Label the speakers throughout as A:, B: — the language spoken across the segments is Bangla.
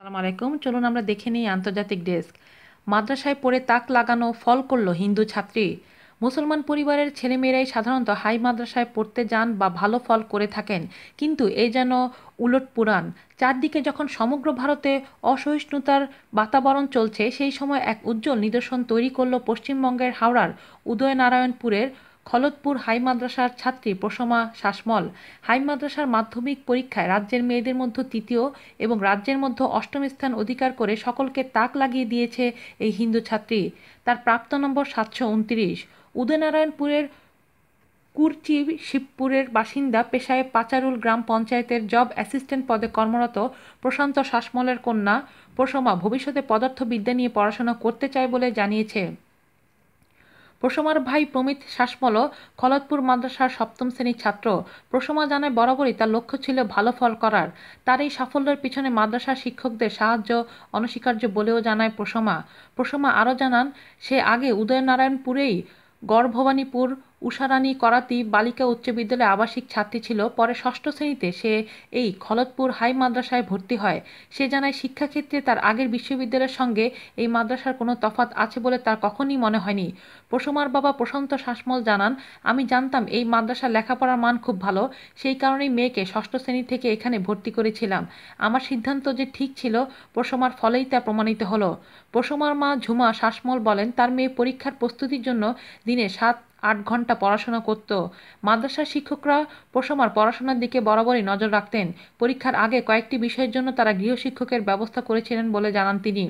A: আসসালামু আলাইকুম। চলুন আমরা দেখে নিই আন্তর্জাতিক ডেস্ক। মাদ্রাসায় পড়ে তাক লাগানো, ফল করল হিন্দু ছাত্রী। মুসলমান পরিবারের ছেলেমেয়েরাই সাধারণত হাই মাদ্রাসায় পড়তে যান বা ভালো ফল করে থাকেন। কিন্তু এ যেন উলট পুরাণ। চারদিকে যখন সমগ্র ভারতে অসহিষ্ণুতার বাতাবরণ চলছে, সেই সময় এক উজ্জ্বল নিদর্শন তৈরি করল পশ্চিমবঙ্গের হাওড়ার উদয়নারায়ণপুরের খলতপুর হাই মাদ্রাসার ছাত্রী প্রসমা শাসমল। হাই মাদ্রাসার মাধ্যমিক পরীক্ষায় রাজ্যের মেয়েদের মধ্যে তৃতীয় এবং রাজ্যের মধ্যে অষ্টম স্থান অধিকার করে সকলকে তাক লাগিয়ে দিয়েছে এই হিন্দু ছাত্রী। তার প্রাপ্ত নম্বর সাতশো উনত্রিশ। উদয়নারায়ণপুরের কুরচি শিবপুরের বাসিন্দা পেশায় পাচারুল গ্রাম পঞ্চায়েতের জব অ্যাসিস্ট্যান্ট পদে কর্মরত প্রশান্ত শাসমলের কন্যা প্রসমা ভবিষ্যতে পদার্থবিদ্যা নিয়ে পড়াশোনা করতে চায় বলে জানিয়েছে। প্রসমার ভাই প্রমিত শাসমল, খলতপুর মাদ্রাসার সপ্তম শ্রেণির ছাত্র। প্রসমা জানায় বরাবরই তার লক্ষ্য ছিল ভালো ফল করার। তার এই সাফল্যের পিছনে মাদ্রাসার শিক্ষকদের সাহায্য, অনস্বীকার্য বলেও জানায় প্রসমা। প্রসমা আরও জানান, সে আগে উদয়নারায়ণপুরেই গড়ভবানীপুর উষারানী করাতি বালিকা উচ্চ বিদ্যালয়ে আবাসিক ছাত্রী ছিল। পরে ষষ্ঠ শ্রেণীতে সে এই খলতপুর হাই মাদ্রাসায় ভর্তি হয়। সে জানায়, শিক্ষাক্ষেত্রে তার আগের বিশ্ববিদ্যালয়ের সঙ্গে এই মাদ্রাসার কোনো তফাত আছে বলে তার কখনই মনে হয়নি। প্রসমার বাবা প্রশান্ত শাসমল জানান, আমি জানতাম এই মাদ্রাসার লেখাপড়ার মান খুব ভালো। সেই কারণেই মেয়েকে ষষ্ঠ শ্রেণি থেকে এখানে ভর্তি করেছিলাম। আমার সিদ্ধান্ত যে ঠিক ছিল, প্রসমার ফলেই তা প্রমাণিত হলো। প্রসমার মা ঝুমা শাসমল বলেন, তার মেয়ে পরীক্ষার প্রস্তুতির জন্য দিনে সাত আট ঘণ্টা পড়াশোনা করত। মাদ্রাসার শিক্ষকরা প্রসমার পড়াশোনার দিকে বরাবরই নজর রাখতেন। পরীক্ষার আগে কয়েকটি বিষয়ের জন্য তারা গৃহশিক্ষকের ব্যবস্থা করেছিলেন বলে জানান তিনি।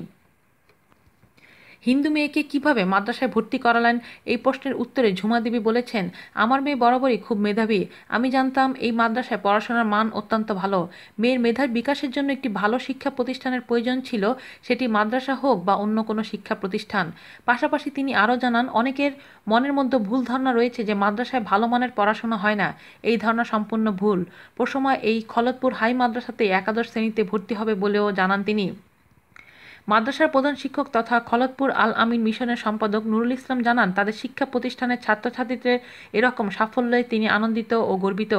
A: হিন্দু মেয়েকে কীভাবে মাদ্রাসায় ভর্তি করালেন? এই প্রশ্নের উত্তরে ঝুমা দেবী বলেছেন, আমার মেয়ে বরাবরই খুব মেধাবী। আমি জানতাম এই মাদ্রাসায় পড়াশোনার মান অত্যন্ত ভালো। মেয়ের মেধার বিকাশের জন্য একটি ভালো শিক্ষা প্রতিষ্ঠানের প্রয়োজন ছিল, সেটি মাদ্রাসা হোক বা অন্য কোনো শিক্ষা প্রতিষ্ঠান। পাশাপাশি তিনি আরও জানান, অনেকের মনের মধ্যে ভুল ধারণা রয়েছে যে মাদ্রাসায় ভালো মানের পড়াশোনা হয় না। এই ধারণা সম্পূর্ণ ভুল। প্রসময় এই খলতপুর হাই মাদ্রাসাতে একাদশ শ্রেণীতে ভর্তি হবে বলেও জানান তিনি। মাদ্রাসার প্রধান শিক্ষক তথা খলতপুর আল আমিন মিশনের সম্পাদক নুরুল ইসলাম জানান, তাদের শিক্ষা প্রতিষ্ঠানের ছাত্রছাত্রীদের এরকম সাফল্যে তিনি আনন্দিত ও গর্বিত।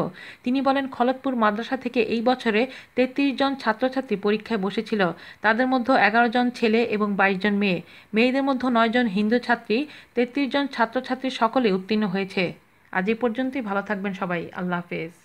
A: তিনি বলেন, খলতপুর মাদ্রাসা থেকে এই বছরে তেত্রিশ জন ছাত্রছাত্রী পরীক্ষায় বসেছিল। তাদের মধ্যে এগারো জন ছেলে এবং বাইশ জন মেয়ে। মেয়েদের মধ্যে নয় জন হিন্দু ছাত্রী। তেত্রিশ জন ছাত্রছাত্রী সকলে উত্তীর্ণ হয়েছে। আজ এই পর্যন্তই। ভালো থাকবেন সবাই। আল্লাহ হাফেজ।